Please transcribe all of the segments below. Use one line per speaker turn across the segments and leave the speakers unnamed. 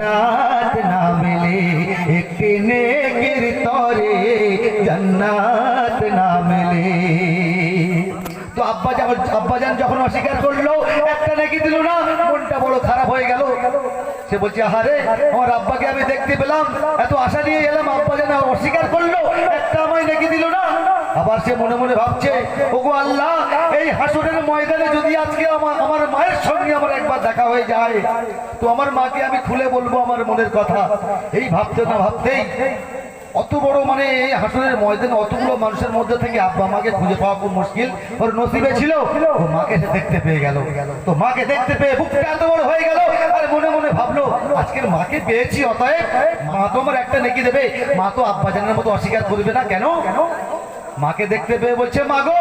জান্নাত না মেলে, একটি নেকির তরে জান্নাত না মেলে। তো আব্বা যখন আব্বাজান যখন অস্বীকার করল, একটা নেকি দিল না, মনটা বড় খারাপ হয়ে গেল। সে বলছে, আহারে, আমার আব্বাকে আমি দেখতে পেলাম, এত আশা নিয়ে এলাম, আব্বাজান অস্বীকার করল, একটা আমায় নেকি দিল না আবার সে মনে মনে ভাবছে, ওগো আল্লাহ, এই হাসুরের ময়দানে যদি আজকে আমার আমার মায়ের সঙ্গে আমার একবার দেখা হয়ে যায়, তো আমার মাকে আমি খুলে বলব আমার মনের কথা। এই ভাবতে না ভাবতেই অত বড় মানে এই হাসনের ময়দানে অতগুলো মানুষের মধ্যে থেকে আব্বা মাকে খুঁজে পাওয়া খুব মুশকিল। ওর নসিবে ছিল, ও মাকে সে দেখতে পেয়ে গেল। তো মাকে দেখতে পেয়ে বুকটা এত বড় হয়ে গেল, আর মনে মনে ভাবলো, আজকের মাকে পেয়েছি, অতএব মা তো আমার একটা নেকি দেবে, মা তো আব্বা জানের মতো অস্বীকার করবে না কেন? মাকে দেখতে পেয়ে বলছে মা গো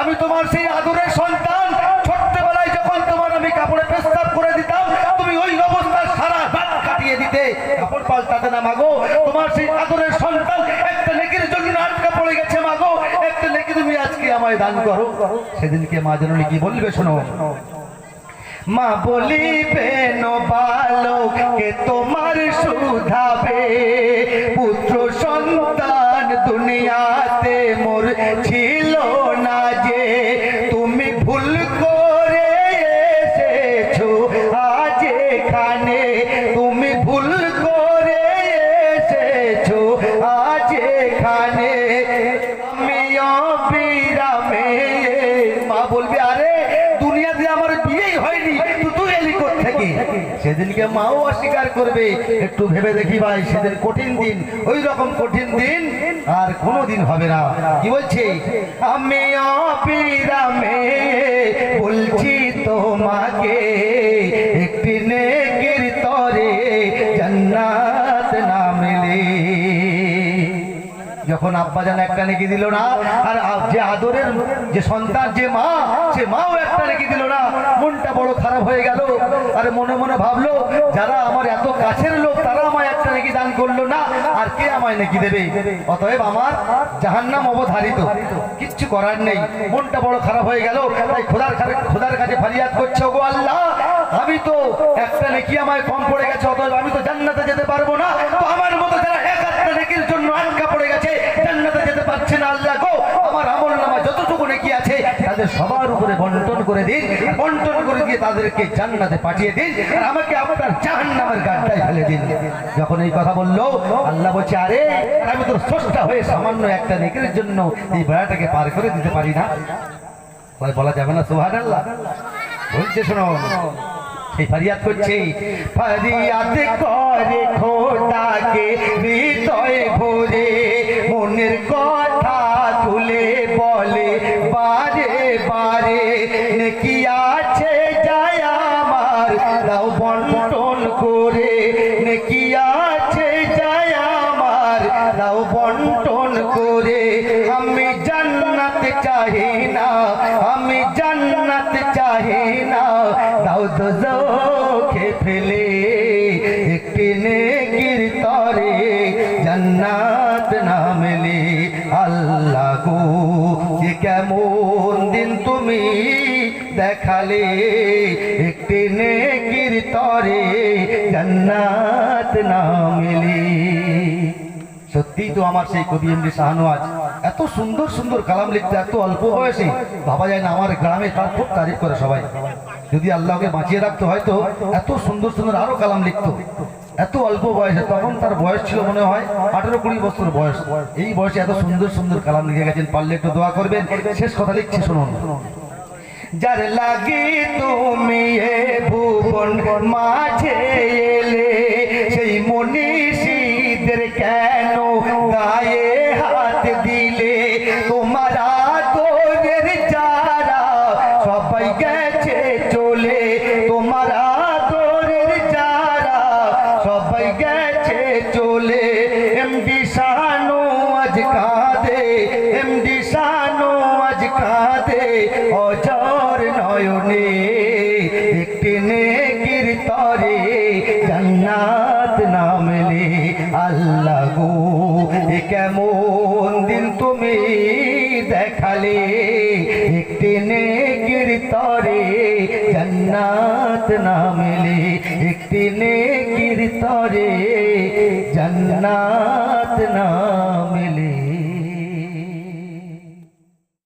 আমি তোমার সেই আদরের সন্তান। ছোট্টবেলায় যখন তোমার আমি কাপড়ে পেস্তাব করে দিতাম, তুমি ওই অবস্থায় সারা কাটিয়ে দিতে। কাপড় পাল্টাতে না, মাগো। তোমার সেই আদরের সন্তান একটা নেকির জন্য আটকা পড়ে গেছে, মাগো। একটা নেকি তুমি আজকে আমায় দান করো। সেদিনকে মা জননী কি বলবে, শোনো? মা বলিবেন বালককে তোমার সুধাবে বিরামে মা বলবে, আরে, দুনিয়াতে আমার বিয়েই হয়নি সেদিনকে মাও অস্বীকার করবে। একটু ভেবে দেখি ভাই, সেদিন কঠিন দিন, ওই রকম কঠিন দিন আর কোনো দিন হবে না। কি বলছে? আমি অবিরামে বলছি তোমাকে, একটি নেকির যখন যেন একটা নেকি দিল না। আর যে আদরের যে সন্তান, যে মা, সে মাও একটা নেকি দিল না। মনটা বড় খারাপ হয়ে গেল। আর মনে মনে ভাবলো, যারা আমার এত কাছের লোক, তারা আমায় একটা নেকি দান করল না। আর কে আমায় নেকি দেবে? অতএব আমার জাহান্নাম অবধারিত। কিচ্ছু করার নেই। মনটা বড় খারাপ হয়ে গেল। তাই খোদার খোদার কাছে ফারিয়াদ করছে ওগো আল্লাহ। আমি তো একটা নেকি আমায় কম পড়ে গেছে, অতএব আমি তো জান্নাতে যেতে পারব না তো আমার মতো যারা এক একটা নেকির জন্য আটকা পড়ে গেছে জান্নাতে যেতে পারছে না আল্লাহ গো আমার আমল নামা যতটুকু নেকি আছে তাদের উপরে বন্টন করে দিন, বন্টন করে দিয়ে তাদেরকে জান্নাতে পাঠিয়ে দিন, আর আমাকে আপনার জাহান্নামের গাড্ডায় ফেলে দিন। যখন এই কথা বলল, আল্লাহ বলছে, আরে, আমি তোর স্রষ্টা হয়ে সামান্য একটা নেকির জন্য এই বেড়াটাকে পার করে দিতে পারি না। বলা যাবে না সুহান আল্লাহ বলছে, শোনো সেই ফারিয়াদ করছে, ফারিয়াদ করে খোদাকে হৃদয় চাহি না, আমি জান্নাত চাহি না। দাও তো চোখে ফেলে একটি নেকির তরে জান্নাত না মেলে। আল্লাহ গো যে কেমন দিন তুমি দেখালে? একটি নেকির তরে জান্নাত না মেলে। সত্যিই তো আমার সেই কবি এমডি শাহনওয়াজ এত সুন্দর সুন্দর কালাম লিখতে এত অল্প বয়সে ভাবা যায় না, আমার গ্রামে তার খুব তারিফ করে সবাই। যদি আল্লাহকে বাঁচিয়ে রাখতো হয়তো এত সুন্দর সুন্দর আরও কালাম লিখতো। এত অল্প বয়সে, তখন তার বয়স ছিল মনে হয় আঠেরো কুড়ি বছর বয়স। এই বয়সে এত সুন্দর সুন্দর কালাম লিখে গেছেন, পারলে একটু দোয়া করবেন, শেষ কথা লিখছি, শুনুন। যার লাগি তুমি ভুবন মাঝে এলে, সেই মনীষীদের হাত দিলে তোমার আদরের যারা সবাই গেছে চলে, তোমার আদরের যারা সবাই গেছে চলে। এমডি শানু আজ কাঁদে, এমডি শানু আজ কাঁদে, অজর নয়নে কেমন দিন তুমি দেখালে? একটি নেকির তরে জান্নাত না মেলে। একটি নেকির তরে জন্নাত না